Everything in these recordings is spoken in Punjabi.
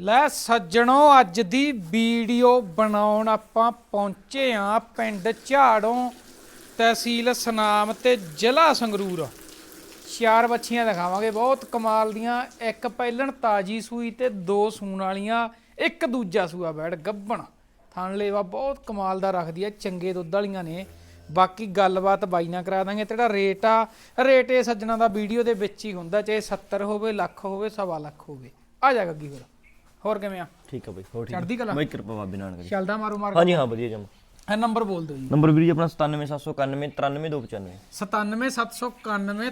ਲੈ ਸੱਜਣੋ, ਅੱਜ ਦੀ ਵੀਡੀਓ ਬਣਾਉਣ ਆਪਾਂ ਪਹੁੰਚੇ ਆ ਪਿੰਡ ਝਾੜੋਂ ਤਹਿਸੀਲ ਸਨਾਮ ਤੇ ਜ਼ਿਲ੍ਹਾ ਸੰਗਰੂਰ। ਚਾਰ ਬੱਚੀਆਂ ਦਿਖਾਵਾਂਗੇ, ਬਹੁਤ ਕਮਾਲ ਦੀਆਂ। ਇੱਕ ਪਹਿਲਣ ਤਾਜੀ ਸੂਈ ਤੇ ਦੋ ਸੂਣ ਵਾਲੀਆਂ, ਇੱਕ ਦੂਜਾ ਸੂਆ ਬੈੜ ਗੱਬਣ ਥਣਲੇਵਾ ਬਹੁਤ ਕਮਾਲ ਦਾ ਰੱਖਦੀ ਆ, ਚੰਗੇ ਦੁੱਧ ਵਾਲੀਆਂ ਨੇ। ਬਾਕੀ ਗੱਲਬਾਤ ਬਾਈ ਨਾਲ ਕਰਾ ਦਾਂਗੇ, ਤੇਰਾ ਰੇਟ ਆ। ਰੇਟ ਇਹ ਸੱਜਣਾ ਦਾ ਵੀਡੀਓ ਦੇ ਵਿੱਚ ਹੀ ਹੁੰਦਾ, ਚਾਹੇ 70 ਹੋਵੇ, ਲੱਖ ਹੋਵੇ, ਸਵਾ ਲੱਖ ਹੋਵੇ। ਆ ਜਾ ਗੱਗੀ ਫਿਰ। ਹੋਰ ਕਿਵੇਂ ਆ? ਠੀਕ ਆ ਬਈ ਹੋਰ ਠੀਕ ਚੜ੍ਹਦੀ ਕਲਾ? ਮੈਂ ਕਿਰਪਾ ਬਾਬੇ ਨਾਨਕ ਦੀ। ਚੱਲਦਾ ਮਾਰੋ ਮਾਰ। ਹਾਂਜੀ ਹਾਂ ਵਧੀਆ ਜਮ। ਇਹ ਨੰਬਰ ਬੋਲ ਦਿਓ ਜੀ। ਨੰਬਰ ਵੀਰ ਜੀ ਆਪਣਾ 97791 93295 97791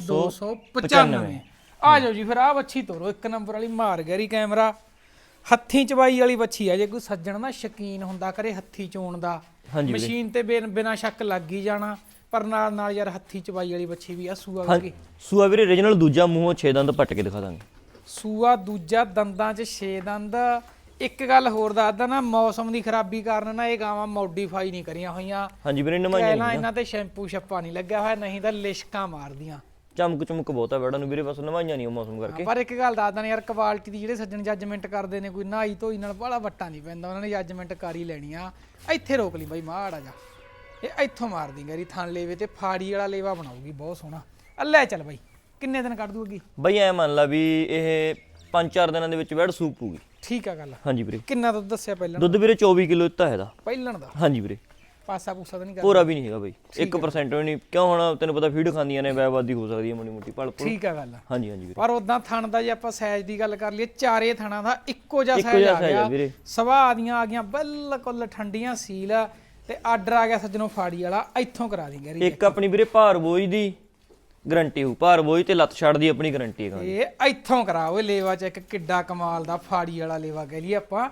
93295 ਆ ਜਾਓ ਜੀ ਫਿਰ ਆ ਬੱਚੀ ਤੋਰੋ ਇੱਕ ਨੰਬਰ ਵਾਲੀ ਮਾਰ ਗੈਰੀ ਕੈਮਰਾ। ਹੱਥੀਂ ਚਵਾਈ ਵਾਲੀ ਬੱਚੀ ਆ ਜੇ ਕੋਈ ਸੱਜਣ ਨਾ ਸ਼ਕੀਨ ਹੁੰਦਾ ਕਰੇ ਹੱਥੀ ਚੋਣ ਦਾ। ਹਾਂਜੀ ਵੀਰੇ। ਮਸ਼ੀਨ ਤੇ ਬਿਨਾ ਸ਼ੱਕ ਲੱਗ ਹੀ ਜਾਣਾ ਪਰ ਨਾਲ ਨਾਲ ਯਾਰ ਹੱਥੀ ਚਵਾਈ ਵਾਲੀ ਬੱਚੀ ਵੀ ਆ ਸੂਆ ਵਰਗੀ। ਸੂਆ ਵੀਰੇ origignal ਦੂਜਾ ਮੂੰਹੋਂ 6 ਦੰਦ ਪੱਟ ਕੇ ਦਿਖਾ ਦਾਂਗੇ। ਸੂਆ ਦੂਜਾ ਦੰਦਾਂ 'ਚ 6 ਦੰਦ। ਇੱਕ ਗੱਲ ਹੋਰ ਦੱਸਦਾ ਨਾ ਮੌਸਮ ਦੀ ਖਰਾਬੀ ਕਾਰਨ ਨਾ ਇਹ ਗਾਵਾਂ ਮੋਡੀਫਾਈ ਨਹੀਂ ਕਰੀਆਂ ਹੋਈਆਂ। ਹਾਂਜੀ ਵੀਰੇ ਨਵਾਈਆਂ ਪਹਿਲਾਂ ਇਹਨਾਂ ਤੇ ਸ਼ੈਂਪੂ ਛੱਪਾ ਨਹੀਂ ਲੱਗਿਆ ਹੋਇਆ ਨਹੀਂ ਤਾਂ ਲਿਸ਼ਕਾਂ ਮਾਰਦੀਆਂ। ਚਮਕ ਚਮਕ ਬਹੁਤ ਬੈੜਾ ਨੂੰ ਵੀਰੇ ਬਸ ਨਵਾਈਆਂ ਨਹੀਂ ਉਹ ਮੌਸਮ ਕਰਕੇ। ਪਰ ਇੱਕ ਗੱਲ ਦੱਸਦਾ ਨੇ ਯਾਰ ਕੁਆਲਿਟੀ ਦੀ ਜਿਹੜੇ ਸੱਜਣ ਜੱਜਮੈਂਟ ਕਰਦੇ ਨੇ ਕੋਈ ਨਹਾਈ ਧੋਈ ਨਾਲ ਬੜਾ ਵੱਟਾ ਨਹੀਂ ਪੈਂਦਾ ਉਹਨਾਂ ਨੇ ਜੱਜਮੈਂਟ ਕਰ ਹੀ ਲੈਣੀ ਆ ਇੱਥੇ ਰੋਕ ਲਈ ਬਾਈ ਮਾੜਾ ਜਾ। ਇਹ ਇੱਥੋਂ ਮਾਰ ਦੀ ਗਰੀ ਥਣ ਲੇਵੇ ਤੇ ਫਾੜੀ ਵਾਲਾ ਲੇਵਾ ਬਣਾਉਗੀ ਬਹੁਤ ਸੋਹਣਾ। ਆ ਲੈ ਚੱਲ ਬਾਈ। ਕਿੰਨੇ ਦਿਨ ਕੱਢ ਦੂਗੀ? ਬਈ ਐ ਮੰਨ ਲਾ ਵੀ ਇਹ 5-4 ਦਿਨਾਂ ਦੇ ਵਿੱਚ ਬੈੜ ਸੂਪ ਪੂਗੀ ਠੀਕ ਆ ਗੱਲ। ਹਾਂਜੀ ਵੀਰੇ। ਕਿੰਨਾ ਦੁੱਧ ਦੱਸਿਆ ਪਹਿਲਾਂ? ਦੁੱਧ ਵੀਰੇ 24 ਕਿਲੋ ਦਿੱਤਾ ਇਹਦਾ। ਪਹਿਲਣ ਦਾ? ਹਾਂਜੀ ਵੀਰੇ। ਪਾਸਾ ਪੂਸਾ ਤਾਂ ਨਹੀਂ ਕਰ ਪੂਰਾ ਵੀ ਨਹੀਂ ਹੈਗਾ ਬਈ। 1% ਵੀ ਨਹੀਂ। ਕਿਉਂ ਹੁਣ ਤੈਨੂੰ ਪਤਾ ਫੀਡ ਖਾਂਦੀਆਂ ਨੇ ਵੈਵਾਦੀ ਹੋ ਸਕਦੀ ਹੈ ਮੋਟੀ ਮੋਟੀ ਪੁਲ ਠੀਕ ਆ ਗੱਲ। ਹਾਂਜੀ ਹਾਂਜੀ ਵੀਰੇ। ਪਰ ਉਦਾਂ ਥਣ ਦਾ ਜੇ ਆਪਾਂ ਸਾਈਜ਼ ਦੀ ਗੱਲ ਕਰ ਲਈਏ ਚਾਰੇ ਥਣਾਂ ਦਾ ਇੱਕੋ ਜਿਹਾ ਸਾਈਜ਼ ਆ ਗਿਆ। ਸਵਾਹ ਦੀਆਂ ਆ ਗਈਆਂ ਬਿਲਕੁਲ ਠੰਡੀਆਂ ਸੀਲ। ਤੇ ਆਰਡਰ ਆ ਗਿਆ ਸੱਜਣੋਂ ਫਾੜੀ ਵਾਲਾ ਇੱਥੋਂ ਕਰਾ ਦੀ ਗਰੀ ਇੱਕ ਆਪਣੀ ਵੀਰੇ ਭਾਰ ਬੋਝ ਦੀ ਗਰੰਟੀ ਹੋ ਭਾਰ ਬੋਝ ਤੇ ਲੱਤ ਛੱਡ ਦੀ ਆਪਣੀ ਗਰੰਟੀ ਹੈਗਾ ਇਹ ਇੱਥੋਂ ਕਰਾਓ ਇਹ ਲੇਵਾ ਚ ਇੱਕ ਕਿੱਡਾ ਕਮਾਲ ਦਾ ਫਾੜੀ ਵਾਲਾ ਲੇਵਾ ਕਹਿ ਲਈਏ ਆਪਾਂ।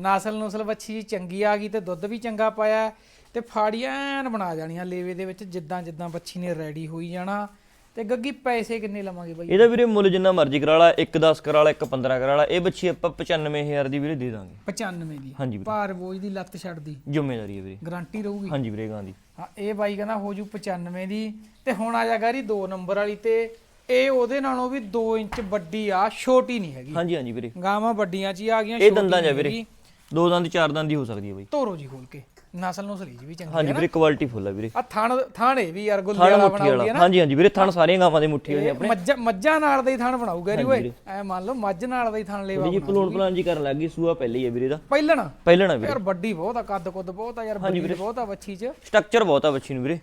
ਨਸਲ ਨੁਸਲ ਬੱਚੀ ਚੰਗੀ ਆ ਗਈ ਤੇ ਦੁੱਧ ਵੀ ਚੰਗਾ ਪਾਇਆ ਤੇ ਫਾੜੀ ਐਨ ਬਣਾ ਜਾਣੀਆਂ ਲੇਵੇ ਦੇ ਵਿੱਚ ਜਿੱਦਾਂ ਜਿੱਦਾਂ ਬੱਚੀ ਨੇ ਰੈਡੀ ਹੋਈ ਜਾਣਾ। ਤੇ ਗੱਗੀ ਪੈਸੇ ਕਿੰਨੇ ਲਵਾਂਗੇ ਬਾਈ? ਇਹਦਾ ਵੀਰੇ ਮੁੱਲ ਜਿੰਨਾ ਮਰਜ਼ੀ ਕਰਾ ਲਾ ਇੱਕ 10 ਕਰਾ ਲਾ ਇੱਕ 15 ਕਰਾ ਲਾ ਇਹ ਬੱਚੀ ਆਪਾਂ 95000 ਦੀ ਵੀਰੇ ਦੇ ਦਾਂਗੇ। 95 ਦੀ। ਹਾਂਜੀ ਵੀਰੇ। ਭਾਰ ਬੋਝ ਦੀ ਲੱਤ ਛੱਡਦੀ। ਜ਼ਿੰਮੇਵਾਰੀ ਹੈ ਵੀਰੇ। ਗਾਰੰਟੀ ਰਹੂਗੀ। ਹਾਂਜੀ ਵੀਰੇ ਗਾਂ ਦੀ। ਹਾਂ ਇਹ ਬਾਈ ਕਹਿੰਦਾ ਹੋ ਜੂ 95 ਦੀ ਤੇ ਹੁਣ ਆ ਜਾ ਗਾਰੀ 2 ਨੰਬਰ ਵਾਲੀ ਤੇ ਇਹ ਉਹਦੇ ਨਾਲੋਂ ਵੀ 2 ਇੰਚ ਵੱਡੀ ਆ ਛੋਟੀ ਨਹੀਂ ਹੈਗੀ। ਹਾਂਜੀ ਹਾਂਜੀ ਵੀਰੇ। ਗਾਵਾਂ ਵੱਡੀਆਂ ਚ ਹੀ ਆ ਗਈਆਂ ਇਹ ਛੋਟੀ ਦੰਦਾਂ ਨਹੀਂ ਵੀਰੇ। ਹੈਗੀ। ਦੋ ਦੰਦ ਚਾਰ ਦੰਦ ਦੀ ਹੋ ਸਕਦੀ ਹੈ ਬਈ। ਧੋਰੋ ਜੀ ਖੋਲ ਕੇ। ਨਸਲ ਨੂੰ ਸਲੀਜ ਵੀ ਚੰਗੀ ਹਾਂਜੀ ਵੀਰੇ ਕੁਆਲਿਟੀ ਫੁੱਲ ਹੈ ਵੀਰੇ। ਆ ਥਣ ਥਾਣੇ ਵੀ ਯਾਰ ਗੁੱਲੇ ਥਣ ਵਾਲਾ ਮੁੱਠੀ ਬਣਾਉਗੀ ਵਾਲਾ ਨਾ। ਹਾਂਜੀ ਹਾਂਜੀ ਵੀਰੇ ਥਣ ਸਾਰੀਆਂ ਗਾਵਾਂ ਦੇ ਮੁੱਠੀ ਨੇ ਇਹ ਮੱਝਾਂ ਮੱਝਾਂ ਨਾਲ ਦਾ ਹੀ ਥਣ ਬਣਾਊਗਾ ਰੀ ਓਏ। ਐ ਮੰਨ ਲਓ ਮੱਝ ਨਾਲ ਦਾ ਹੀ ਥਣ ਲੇਵਾ ਜੀ ਪਲੂਣ ਪਲਾਨ ਜੀ। ਕਰਨ ਲੱਗ ਗਈ ਸੂਆ ਪਹਿਲੇ ਹੀ ਹੈ ਵੀਰੇ ਦਾ ਪਹਿਲਣ? ਪਹਿਲਾਂ ਨਾ ਵੀਰੇ। ਯਾਰ ਵੱਡੀ ਬਹੁਤ ਆ ਕੱਦ ਕੁੱਦ ਬਹੁਤ ਆ ਯਾਰ ਬਰੀਡ ਬਹੁਤ ਆ ਬੱਚੀ ਚ। ਸਟਰਕਚਰ ਬਹੁਤ ਆ ਬੱਚੀ ਨੂੰ ਵੀਰੇ।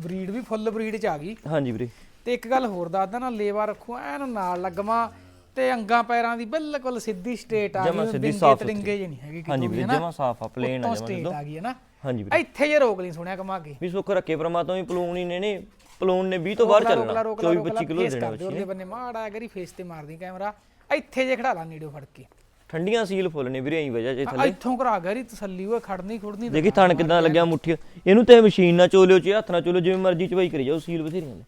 ਬਰੀਡ ਵੀ ਫੁੱਲ ਬਰੀਡ ਚ ਆ ਗਈ। ਹਾਂਜੀ ਵੀਰੇ। ਤੇ ਇੱਕ ਗੱਲ ਹੋਰ ਦੱਸਦਾ ਨਾ ਲੇਵਾ ਰੱਖੋ ਐਨ ਨਾਲ ਲੱਗਵਾ। ਤੇ ਅੰਗਾਂ ਪੈਰਾਂ ਦੀ ਬਿਲਕੁਲ ਸਿੱਧੀ ਸਟੇਟ ਆ ਜਮਾਂ ਗਈ ਸਿੱਧੀ ਬਿੰਗੇ ਸਾਫ਼ ਤੜਿੰਗੇ ਜਿਹੀ ਨਹੀਂ ਹੈਗੀ ਹਾਂਜੀ ਵੀਰੇ ਜਮਾ ਸਾਫ਼ ਆ ਪਲੇਨ ਆ ਜਮਾ ਸਟੇਟ ਆ ਗਈ ਹੈ ਨਾ? ਹਾਂਜੀ ਵੀਰੇ। ਇੱਥੇ ਜੇ ਰੋਕ ਲਈ ਸੁਣਿਆ ਕਮਾ ਕੇ। ਵੀ ਸੁੱਖ ਰੱਖੇ ਪ੍ਰਮਾਤਮਾ ਵੀ ਪਲੂਣ ਹੀ ਨੇ ਨੇ ਪਲੂਣ ਨੇ 20 ਤੋਂ ਬਾਹਰ ਚੱਲਣਾ 24 25 ਕਿਲੋ ਦੇਣਾ ਬੱਚੀ। ਉਹਦੇ ਬੰਨੇ ਮਾੜਾ ਕਰੀ ਫੇਸ ਤੇ ਮਾਰਦੀ ਕੈਮਰਾ ਇੱਥੇ ਜੇ ਖੜਾ ਲਾ ਨੇੜਿਓ ਫੜ ਕੇ। ਠੰਡੀਆਂ ਸੀਲ ਫੁੱਲ ਨੇ ਵੀਰੇ ਐਂ ਵਜ੍ਹਾ ਜੇ ਥੱਲੇ। ਇੱਥੋਂ ਕਰਾ ਗਰੀ ਤਸੱਲੀ ਹੋਏ ਖੜਨੀ ਖੁੜਨੀ ਦੇਖੀ ਥਣ ਕਿਦਾਂ ਲੱਗਿਆ ਮੁੱਠੀ। ਇਹਨੂੰ ਤੇ ਮਸ਼ੀਨ ਨਾਲ ਚੋਲਿਓ ਚ ਹੱਥ ਨਾਲ ਚੋਲਿਓ ਜਿਵੇਂ ਮਰਜ਼ੀ ਚਵਾਈ ਕਰੀ ਜਾਓ ਸੀਲ ਬਥੇਰੀਆਂ ਨੇ।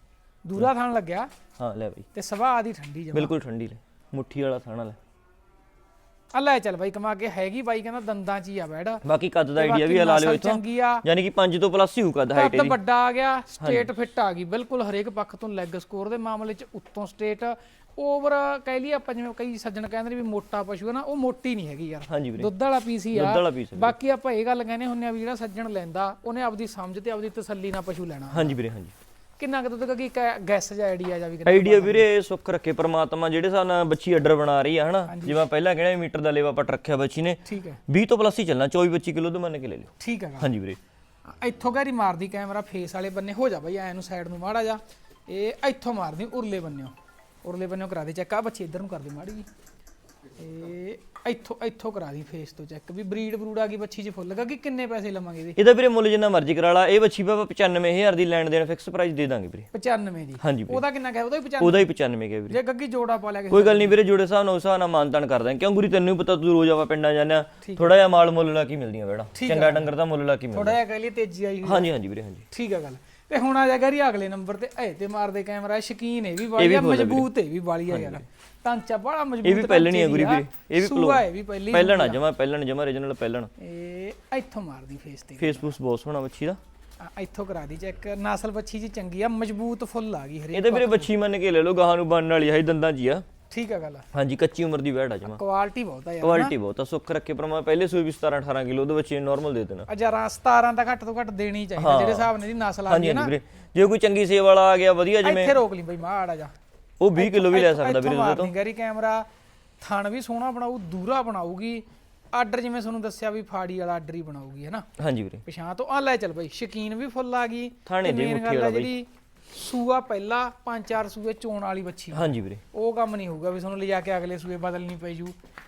ਦੂਰਾ ਥਣ ਲੱਗਿਆ। ਹਾਂ ਲੈ ਬਈ। ਤੇ ਸਵਾਹ ਦੀ ਠੰਡੀ ਜਮਾ। ਬਿਲਕੁਲ ਠੰਡੀ ਲੈ ਮੁੱਠੀ ਵਾਲਾ ਥਾਣਾ ਲੈ ਆ ਲੈ ਚੱਲ ਬਾਈ ਕਮਾ ਕੇ ਹੈਗੀ ਬਾਈ ਕਹਿੰਦਾ ਦੰਦਾਂ 'ਚ ਹੀ ਆ ਬੈੜ ਬਾਕੀ ਕੱਦ ਦਾ ਆਈਡੀਆ ਵੀ ਲਾ ਲਿਓ ਇੱਥੋਂ। ਚੰਗੀ ਆ। ਯਾਨੀ ਕਿ 5 ਤੋਂ ਪਲੱਸ ਹੀ ਹੋਊ ਕੱਦ ਹਾਈਟ ਕੱਦ ਵੱਡਾ ਆ ਗਿਆ ਸਟੇਟ ਫਿੱਟ ਆ ਗਈ। ਬਿਲਕੁਲ ਹਰੇਕ ਪੱਖ ਤੋਂ ਲੈਗ ਸਕੋਰ ਦੇ ਮਾਮਲੇ 'ਚ ਉੱਤੋਂ ਸਟੇਟ ਓਵਰ ਕਹਿ ਲਈ ਆਪਾਂ ਜਿਵੇਂ ਕਈ ਸੱਜਣ ਕਹਿੰਦੇ ਨੇ ਵੀ ਮੋਟਾ ਪਸ਼ੂ ਹੈ ਨਾ ਉਹ ਮੋਟੀ ਨਹੀਂ ਹੈਗੀ ਯਾਰ। ਹਾਂਜੀ ਵੀਰੇ। ਦੁੱਧ ਵਾਲਾ ਪੀਸ ਹੀ ਆ। ਦੁੱਧ ਵਾਲਾ ਪੀਸ ਬਾਕੀ ਆਪਾਂ ਇਹ ਗੱਲ ਕਹਿੰਦੇ ਹੁੰਨੇ ਆ ਵੀ ਜਿਹੜਾ ਸੱਜਣ ਲੈਂਦਾ ਉਹਨੇ ਆਪਦੀ ਸਮਝ ਤੇ ਆਪਦੀ ਤਸੱਲੀ ਨਾਲ ਪਸ਼ੂ ਲੈਣਾ। ਹਾਂਜੀ ਵੀਰੇ ਹਾਂਜੀ। ਕਿੰਨਾ ਕੁ ਦੁੱਧ ਦਾ ਕੀ ਗੈਸ ਜਾਂ ਆਈਡੀਆ ਜਾਂ ਵੀ ਕਿੰਨਾ? ਆਈਡੀਆ ਵੀਰੇ ਸੁੱਖ ਰੱਖੇ ਪ੍ਰਮਾਤਮਾ ਜਿਹੜੇ ਨਾਲ ਬੱਚੀ ਆਰਡਰ ਬਣਾ ਰਹੀ ਆ ਹਨਾ? ਜਿਵੇਂ ਪਹਿਲਾਂ ਕਿਹੜਾ ਮੀਟਰ ਦਾ ਲੇਵਾ ਪਟ ਰੱਖਿਆ ਬੱਚੀ ਨੇ। ਠੀਕ ਹੈ। 20 ਤੋਂ ਪਲੱਸ ਹੀ ਚੱਲਣਾ 24 25 ਕਿਲੋ ਤੋਂ ਮੰਨ ਕੇ ਲੈ ਲਿਓ। ਠੀਕ ਹੈਗਾ ਹਾਂਜੀ ਵੀਰੇ। ਇੱਥੋਂ ਗਾਰੀ ਮਾਰਦੀ ਕੈਮਰਾ ਫੇਸ ਵਾਲੇ ਬੰਨੇ ਹੋ ਜਾ ਬਈ ਐ ਨੂੰ ਸਾਈਡ ਨੂੰ ਮਾੜਾ ਜਾ ਇਹ ਇੱਥੋਂ ਮਾਰਦੀ ਉਰਲੇ ਬੰਨਿਓ। ਉਰਲੇ ਬੰਨਿਓ ਕਰਾ ਦੇ ਚੈੱਕ ਆ ਬੱਚੇ ਇੱਧਰ ਨੂੰ ਕਰ ਦੇ ਮਾੜੀ ਜੀ ਇਹ ਇੱਥੋਂ ਇੱਥੋਂ ਕਰਾ ਦੀ ਫੇਸ ਤੋਂ ਚੈੱਕ ਵੀ ਬਰੀਡ ਬਰੂਡ ਆ ਗਈ ਬੱਚੀ 'ਚ ਫੁੱਲ ਲੱਗਾ ਕਿ ਕਿੰਨੇ ਪੈਸੇ ਲਵਾਂਗੇ ਇਹਦੇ? ਇਹਦਾ ਵੀਰੇ ਮੁੱਲ ਜਿੰਨਾ ਮਰਜ਼ੀ ਕਰਾ ਲਾ ਇਹ ਬੱਚੀ ਪਾਪਾ 95000 ਦੀ ਲੈਣ ਦੇਣ ਫਿਕਸ ਪ੍ਰਾਈਸ ਦੇ ਦਾਂਗੇ ਵੀਰੇ। 95 ਦੀ? ਹਾਂਜੀ ਵੀਰੇ। ਉਹਦਾ ਕਿੰਨਾ ਕਹਿ? ਉਹਦਾ ਵੀ 95 ਉਹਦਾ ਹੀ 95 ਗਿਆ ਵੀਰੇ। ਜੇ ਗੱਗੀ ਜੋੜਾ ਪਾ ਲਿਆ ਕਿਸੇ ਕੋਈ ਗੱਲ ਨਹੀਂ ਵੀਰੇ ਜੋੜੇ ਹਿਸਾਬ ਨਾਲ ਉਸ ਨਾਲ ਮਾਨਤਾਨ ਕਰ ਦਾਂਗੇ। ਕਿਉਂ ਗੁਰੀ ਤੈਨੂੰ ਵੀ ਪਤਾ ਤੂੰ ਰੋਜ਼ ਆਵਾ ਪਿੰਡਾਂ ਜਾਂਦਾ ਥੋੜਾ ਜਿਹਾ ਮਾਲ ਮੁੱਲ ਲਾ ਕੇ ਮਿਲਦੀਆਂ ਵੇੜਾ। ਚੰਗਾ ਡੰਗਰ ਦਾ ਮੁੱਲ ਲਾ ਕੇ ਮਿਲਦਾ। ਥੋੜਾ ਜਿਹਾ ਕਹਿ ਲਈ ਤੇਜ਼ੀ ਆਈ ਹੋਈ। ਹਾਂਜੀ ਹਾਂਜੀ ਵੀਰੇ ਹਾਂਜੀ। ਠੀਕ ਆ ਗੱਲ। ਤੇ ਹੁਣ ਆ ਜਾ ਗਰੀ ਅਗਲੇ ਨੰਬਰ ਤੇ। ਐ ਤੇ ਮਾਰਦੇ ਕੈਮਰਾ ਸ਼ਕੀਨ ਇਹ ਵੀ ਵਾਲੀ ਆ ਮਜ਼ਬੂਤ ਇਹ ਵੀ ਵਾਲੀ ਆ ਯਾਰ ਟਾਂਚਾ ਬੜਾ ਮਜ਼ਬੂਤ ਇਹ ਵੀ ਪਹਿਲਣੀ ਆ ਗੁਰੀ ਵੀਰੇ ਇਹ ਵੀ ਸੂਆ ਇਹ ਵੀ ਪਹਿਲੀ ਪਹਿਲਣ ਆ ਜਮਾ ਪਹਿਲਣ ਜਮਾ ਰੀਜਨਲ ਪਹਿਲਣ। ਇਹ ਇੱਥੋਂ ਮਾਰਦੀ ਫੇਸ ਤੇ। ਫੇਸਬੁੱਕ ਬਹੁਤ ਸੋਹਣਾ ਬੱਚੀ ਦਾ। ਇੱਥੋਂ ਕਰਾ ਦੀ ਚੈੱਕ ਨਸਲ ਬੱਚੀ ਜੀ ਚੰਗੀ ਆ ਮਜ਼ਬੂਤ ਫੁੱਲ ਆ ਗਈ ਹਰੇ ਇਹ ਤਾਂ ਵੀਰੇ ਬੱਚੀ ਮੰਨ ਕੇ ਲੈ ਲਓ ਗਾਹਾਂ ਨੂੰ ਬਣਨ ਵਾਲੀ ਹੈ ਦੰਦਾਂ ਹੀ ਆ। ਠੀਕ ਆ ਗੱਲ ਹਾਂਜੀ ਕੱਚੀ ਉਮਰ ਦੀ ਵੈੜ ਆ ਜਮਾ। ਕੁਆਲਿਟੀ ਬਹੁਤ ਆ ਯਾਰ ਕੁਆਲਿਟੀ ਬਹੁਤ ਆ ਸੁੱਖ ਰੱਖੇ ਪਰਮਾ ਪਹਿਲੇ ਸੂਈ ਵੀ 17 18 ਕਿਲੋ ਉਹਦੇ ਬੱਚੇ ਨਾਰਮਲ ਦੇ ਦੇਣਾ। ਅਜਾਰਾ 17 ਤਾਂ ਘੱਟ ਤੋਂ ਘੱਟ ਦੇਣੀ ਚਾਹੀਦੀ ਜਿਹੜੇ ਹਿਸਾਬ ਨਾਲ ਦੀ ਨਸਲ ਆ ਹਾਂਜੀ ਵੀਰੇ। ਜੇ ਕੋਈ ਚੰਗੀ ਸੇਵ ਵਾਲਾ ਆ ਗਿਆ ਵਧੀਆ ਜਿਵੇਂ ਇੱਥੇ ਰੋਕ ਲਈ ਬਈ ਮਾੜਾ ਜਾ। ਉਹ 20 ਕਿਲੋ ਵੀ ਲੈ ਸਕਦਾ ਵੀਰੇ ਉਹਦੇ ਤੋਂ। ਗਰੀ ਕੈਮਰਾ ਥਣ ਵੀ ਸੋਹਣਾ ਬਣਾਊ ਦੂਰਾ ਬਣਾਊਗੀ। ਆਰਡਰ ਜਿਵੇਂ ਤੁਹਾਨੂੰ ਦੱਸਿਆ ਵੀ ਫਾੜੀ ਵਾਲਾ ਆਰਡਰ ਹੀ ਬਣਾਊਗੀ ਹੈ ਨਾ। ਹਾਂਜੀ ਵੀਰੇ। ਪਛਾਂ ਤੋਂ ਆ ਲੈ ਚੱਲ ਬਈ ਸ਼ਕੀਨ ਵੀ ਫੁੱਲ ਆ ਗਈ। ਥਾਣੇ ਦੀ ਮੁੱਠੀ ਵਾਲਾ ਬਈ। ਸੂਆ ਪਹਿਲਾ ਪੰਜ ਚਾਰ ਸੂਏ ਚੋਣ ਵਾਲੀ ਬੱਚੀ ਹਾਂਜੀ ਵੀਰੇ। ਉਹ ਕੰਮ ਨਹੀਂ ਹੋਊਗਾ ਵੀ ਤੁਹਾਨੂੰ ਲਿਜਾ ਕੇ ਅਗਲੇ ਸੂਏ ਬਦਲਣੀ ਪਈ ਜੂ।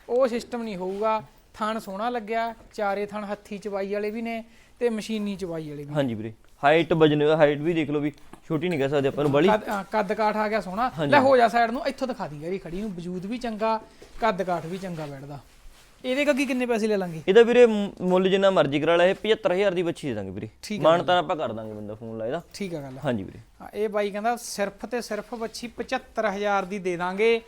ਉਹ ਸਿਸਟਮ ਨਹੀਂ ਹੋਊਗਾ। ਥਣ ਸੋਹਣਾ ਲੱਗਿਆ। ਚਾਰੇ ਥਣ ਹੱਥੀ ਚਵਾਈ ਵਾਲੇ ਵੀ ਨੇ ਤੇ ਮਸ਼ੀਨੀ ਚਵਾਈ ਵਾਲੇ ਵੀ ਹਾਂਜੀ ਵੀਰੇ। ਹਾਈਟ ਵਜਨ ਹਾਈਟ ਵੀ ਦੇਖ ਲਓ ਵੀ ਛੋਟੀ ਨਹੀਂ ਕਹਿ ਸਕਦੇ ਆਪਾਂ ਨੂੰ ਬੜੀ। ਕੱਦ ਕਾਠ ਆ ਗਿਆ ਸੋਹਣਾ। ਲੈ ਹੋ ਜਾ ਸਾਈਡ ਨੂੰ ਇੱਥੋਂ ਦਿਖਾ ਦੀ ਗਰੀ ਖੜੀ ਨੂੰ ਵਜੂਦ ਵੀ ਚੰਗਾ ਕੱਦ ਕਾਠ ਵੀ ਚੰਗਾ ਬੈਠਦਾ। ਇਹਦੇ ਕੱਗੀ ਕਿੰਨੇ ਪੈਸੇ ਲੈ ਲਾਂਗੇ? ਇਹਦਾ ਵੀਰੇ ਮੁੱਲ ਜਿੰਨਾ ਮਰਜ਼ੀ ਕਰਾ ਲੈ ਇਹ 75000 ਦੀ ਬੱਚੀ ਦੇ ਦਾਂਗੇ ਵੀਰੇ। ਮਾਨ ਤਾਂ ਆਪਾਂ ਕਰ ਦਾਂਗੇ ਬੰਦਾ ਫੋਨ ਲਾਇਦਾ ਠੀਕ ਆ ਗੱਲ ਹਾਂਜੀ ਵੀਰੇ। ਇਹ ਬਾਈ ਕਹਿੰਦਾ ਸਿਰਫ ਤੇ ਸਿਰਫ ਬੱਚੀ 75000 ਦੀ ਦੇ ਦਾਂਗੇ।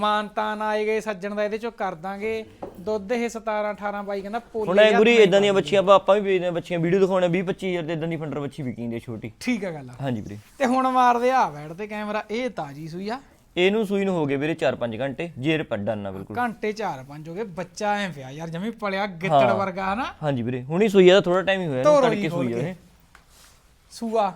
ਮਾਨਤਾਨ ਆਏ ਗਏ ਸੱਜਣ ਦਾ ਇਹਦੇ ਚੋਂ ਕਰ ਦਾਂਗੇ। ਦੁੱਧ ਇਹ 17 18 ਬਾਈ ਕਹਿੰਦਾ ਹੁਣ ਪੋਲੀ ਐ ਗੁਰੀ ਇਦਾਂ ਦੀਆਂ ਬੱਚੀਆਂ ਆਪਾਂ ਆਪਾਂ ਵੀ ਵੇਚਦੇ ਬੱਚੀਆਂ ਵੀਡੀਓ ਦਿਖਾਉਣੇ 20 25000 ਦੇ ਇਦਾਂ ਦੀ ਫੰਡਰ ਬੱਚੀ ਵਿਕੀਂਦੀ ਛੋਟੀ। ਠੀਕ ਆ ਗੱਲ ਹਾਂਜੀ ਵੀਰੇ। ਤੇ ਹੁਣ ਮਾਰਦੇ ਆ ਬੈਠ ਤੇ ਕੈਮਰਾ ਇਹ ਤਾਜੀ ਸੂਈ ਆ। ਇਹਨੂੰ ਸੂਈ ਨੂੰ ਹੋ ਗਏ ਵੀਰੇ 4-5 ਘੰਟੇ ਜੇਰ ਪੱਡਾ ਨਾ ਬਿਲਕੁਲ। ਘੰਟੇ 4-5 ਹੋ ਗਏ ਬੱਚਾ ਐ ਪਿਆ ਯਾਰ ਜਮੀ ਪਲਿਆ ਗਿੱਤੜ ਵਰਗਾ ਹਨਾ? ਹਾਂਜੀ ਵੀਰੇ ਹੁਣੀ ਸੂਈ ਆ ਥੋੜਾ ਟਾਈਮ ਹੀ ਹੋਇਆ ਨਾ ਤੜਕੇ ਸੂਈ ਆ ਇਹ। ਸੂਆ।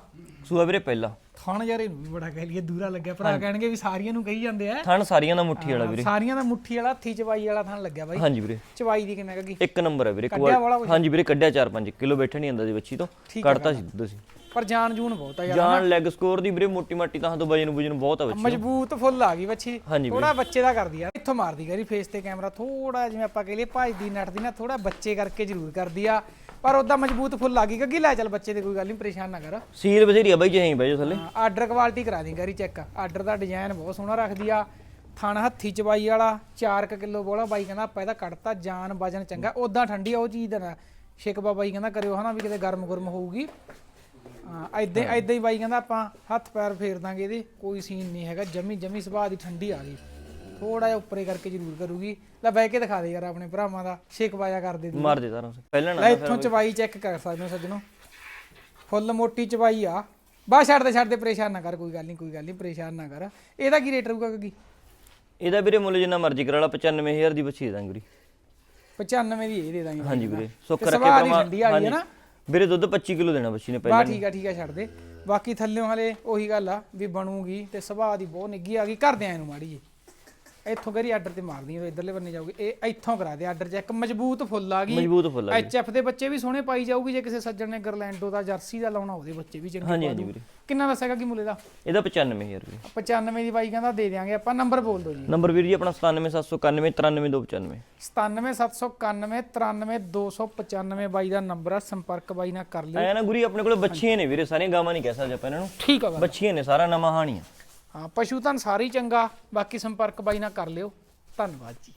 ਸੂਆ ਵੀਰੇ ਪਹਿਲਾ। ਥਣ ਯਾਰ ਇਹਨੂੰ ਵੀ ਬੜਾ ਕਹਿ ਲਈਏ ਦੂਰਾ ਲੱਗਿਆ। ਭਰਾ ਕਹਿਣਗੇ ਵੀ ਸਾਰੀਆਂ ਨੂੰ ਕਹੀ ਜਾਂਦੇ ਆ। ਥਣ ਸਾਰੀਆਂ ਦਾ ਮੁੱਠੀ ਵਾਲਾ ਵੀਰੇ। ਸਾਰੀਆਂ ਦਾ ਮੁੱਠੀ ਵਾਲਾ ਹੱਥੀ ਚਵਾਈ ਵਾਲਾ ਥਣ ਲੱਗਿਆ ਬਾਈ। ਹਾਂਜੀ ਵੀਰੇ। ਚਵਾਈ ਦੀ ਕਿੰਨਾ ਕਗੀ ਇੱਕ ਨੰਬਰ ਹੈ ਵੀਰੇ ਕੱਢਿਆ ਵਾਲਾ ਕੁਆਲ- ਹਾਂਜੀ ਵੀਰੇ ਕੱਢਿਆ 4-5 ਕਿਲੋ ਬੈਠਣ ਦੀ ਬੱਚੀ ਤੋਂ। ਕੱਢਤਾ ਸੀ ਦੁੱਧ ਸੀ ਪਰ ਜਾਨ ਜੂਨ ਬਹੁਤ ਆ ਯਾਰ ਜਾਨ ਲੈਗ ਸਕੋਰ ਦੀ ਵੀਰੇ ਮੋਟੀ ਮਾਟੀ ਤਾਂ ਤੋਂ ਵਜਨ ਵਜਨ ਬਹੁਤ ਆ ਬੱਚੀ ਮਜ਼ਬੂਤ ਫੁੱਲ ਆ ਗਈ ਬੱਚੀ। ਥੋੜਾ ਬੱਚੇ ਦਾ ਕਰਦੀ ਆ। ਇੱਥੋਂ ਮਾਰਦੀ ਗਰੀ ਫੇਸ ਤੇ ਕੈਮਰਾ ਥੋੜਾ ਜਿਵੇਂ ਆਪਾਂ ਕਹ ਲਈਏ ਭੱਜਦੀ ਨੱਟਦੀ ਨਾ ਥੋੜਾ ਬੱਚੇ ਕਰਕੇ ਜ਼ਰੂਰ ਕਰਦੀ ਆ। ਪਰ ਉਦਾਂ ਮਜ਼ਬੂਤ ਫੁੱਲ ਆ ਗਈ। ਗੱਗੀ ਲੈ ਚੱਲ ਬੱਚੇ ਤੇ ਕੋਈ ਗੱਲ ਨਹੀਂ ਪਰੇਸ਼ਾਨ ਨਾ ਕਰ। ਸੀਲ ਬਥੇਰੀ ਆ ਬਾਈ ਜੇ ਐਂ ਬੈਜੋ ਥੱਲੇ। ਆਰਡਰ ਕੁਆਲਿਟੀ ਕਰਾ ਦੀ ਗਰੀ ਚੈੱਕ ਆਰਡਰ ਦਾ ਡਿਜ਼ਾਈਨ ਬਹੁਤ ਸੋਹਣਾ ਰੱਖਦੀ ਆ। ਥਣ ਹੱਥੀ ਚਬਾਈ ਵਾਲਾ 4 ਕਿਲੋ ਬੋਲਾ ਬਾਈ ਕਹਿੰਦਾ ਆਪਾਂ ਇਹਦਾ ਕੱਢਤਾ ਜਾਨ ਵਜਨ ਚੰਗਾ। ਉਦਾਂ ਠੰਡੀ ਆ ਉਹ ਚੀਜ਼ ਦਾ ਨਾ। ਸ਼ਿਕਵਾ ਬਾਈ ਕਹਿੰਦਾ ਕਰਿਓ ਹਨਾ ਵੀ ਕਿਤੇ ਗਰਮ ਗੁਰਮ ਹੋਊਗੀ। ਹਾਂ ਐਦਾਂ ਐਦਾਂ ਹੀ। ਬਾਈ ਕਹਿੰਦਾ ਆਪਾਂ ਹੱਥ ਪੈਰ ਫੇਰ ਦਾਂਗੇ ਇਹਦੇ ਕੋਈ ਸੀਨ ਨਹੀਂ ਹੈਗਾ ਜਮੀ ਜਮੀ ਸੁਭਾਅ ਦੀ ਠੰਡੀ ਆ ਗਈ। ਥੋੜਾ ਜਿਹਾ ਉੱਪਰੇ ਕਰਕੇ ਜ਼ਰੂਰ ਕਰੂਗੀ। ਲੈ ਬਹਿ ਕੇ ਦਿਖਾ ਦੇ ਯਾਰ ਆਪਣੇ ਭਰਾਵਾਂ ਦਾ ਸ਼ਿਕਵਾਇਆ ਕਰ ਦੇ ਮਾਰ ਦੇ ਤਾਰਾਂ ਪਹਿਲਾਂ ਲੈ ਨਾ ਇੱਥੋਂ ਚਵਾਈ ਚੈੱਕ ਕਰ ਸਕਦੇ ਹੋ ਸੱਜਣੋ। ਫੁੱਲ ਮੋਟੀ ਚਵਾਈ ਆ। ਬਾ ਛੱਡ ਦੇ ਛੱਡ ਦੇ ਪਰੇਸ਼ਾਨ ਨਾ ਕਰ ਕੋਈ ਗੱਲ ਨਹੀਂ ਕੋਈ ਗੱਲ ਨਹੀਂ ਪਰੇਸ਼ਾਨ ਨਾ ਕਰ। ਇਹਦਾ ਕੀ ਰੇਟ ਰਹੂਗਾ ਕੀ ਇਹਦਾ ਵੀਰੇ ਮੁੱਲ ਜਿੰਨਾ ਮਰਜ਼ੀ ਕਰਾ ਲਾ 95000 ਦੀ ਬੱਚੀ ਦੇ ਦਾਂਗੇ ਵੀਰੇ। 95 ਦੀ ਇਹ ਦੇ ਦਾਂਗੇ ਹਾਂਜੀ ਵੀਰੇ ਸੁੱਕ ਰੱਖੇ ਪਰਮਾ ਠੰਡੀ ਆ ਗਈ ਹੈ ਨਾ। ਵੀਰੇ ਦੁੱਧ 25 ਕਿਲੋ ਦੇਣਾ ਬੱਚੀ ਨੇ ਬਾ ਪਹਿਲਾਂ ਠੀਕ ਆ ਠੀਕ ਆ ਛੱਡ ਦੇ। ਬਾਕੀ ਥੱਲਿਓਂ ਹਲੇ ਉਹੀ ਗੱਲ ਆ ਵੀ ਬਣੂਗੀ ਤੇ ਸੁਭਾਅ ਦੀ ਬਹੁਤ ਨਿੱਗੀ ਆ ਗਈ। ਕਰਦੇ ਆ ਇਹਨੂੰ ਮਾੜੀ ਜੀ ਇੱਥੋਂ ਕਰੀ ਆਰਡਰ ਤੇ ਮਾਰਦੀ ਆ ਇਧਰਲੇ ਬੰਨੇ ਜਾਊਗੀ। ਇਹ ਇੱਥੋਂ ਕਰਾ ਦੇ ਆਰਡਰ ਚੈੱਕ ਮਜ਼ਬੂਤ ਫੁੱਲ ਆ ਗਈ ਮਜ਼ਬੂਤ ਫੁੱਲ ਆ ਐਚ ਐਫ ਦੇ ਬੱਚੇ ਵੀ ਸੋਹਣੇ ਪਾਈ ਜਾਊਗੀ ਜੇ ਕਿਸੇ ਸੱਜਣ ਨੇ ਗਰਲੈਂਡੋ ਦਾ ਜਰਸੀ ਦਾ ਲਾਉਣਾ ਉਹਦੇ ਬੱਚੇ ਵੀ ਚੰਗੇ ਹਾਂਜੀ ਹਾਂਜੀ। ਵੀਰੇ। ਕਿੰਨਾ ਦੱਸੇਗਾ ਕੀ ਮੁੱਲੇ ਦਾ ਇਹਦਾ 95000 ਰੁਪਏ 95 ਦੀ ਬਾਈ ਕਹਿੰਦਾ ਦੇ ਦਿਆਂਗੇ ਆਪਾਂ ਨੰਬਰ ਬੋਲ ਦਿਓ ਜੀ। ਨੰਬਰ ਵੀਰ ਜੀ ਆਪਣਾ 97791 93295 97791 93295 ਬਾਈ ਦਾ ਨੰਬਰ ਆ ਸੰਪਰਕ ਬਾਈ ਨਾਲ ਕਰ ਲਿਓ। ਐ ਨਾ ਗੁਰੀ ਆਪਣੇ ਕੋਲ ਬੱਚੀਆਂ ਨੇ ਵੀਰੇ ਸਾਰੀਆਂ ਗਾਵਾਂ ਨਹੀਂ ਕਹਿ ਸਕਦੇ ਆਪਾਂ ਇਹਨਾਂ ਨੂੰ। ਠੀਕ ਆ ਬੱਚੀਆਂ ਨੇ ਸਾਰਾ ਨਵਾਂ ਹਾਣੀ ਆ ਹਾਂ ਪਸ਼ੂ ਤਾਂ ਸਾਰੀ ਚੰਗਾ ਬਾਕੀ ਸੰਪਰਕ ਬਾਈ ਨਾਲ ਕਰ ਲਿਓ। ਧੰਨਵਾਦ ਜੀ।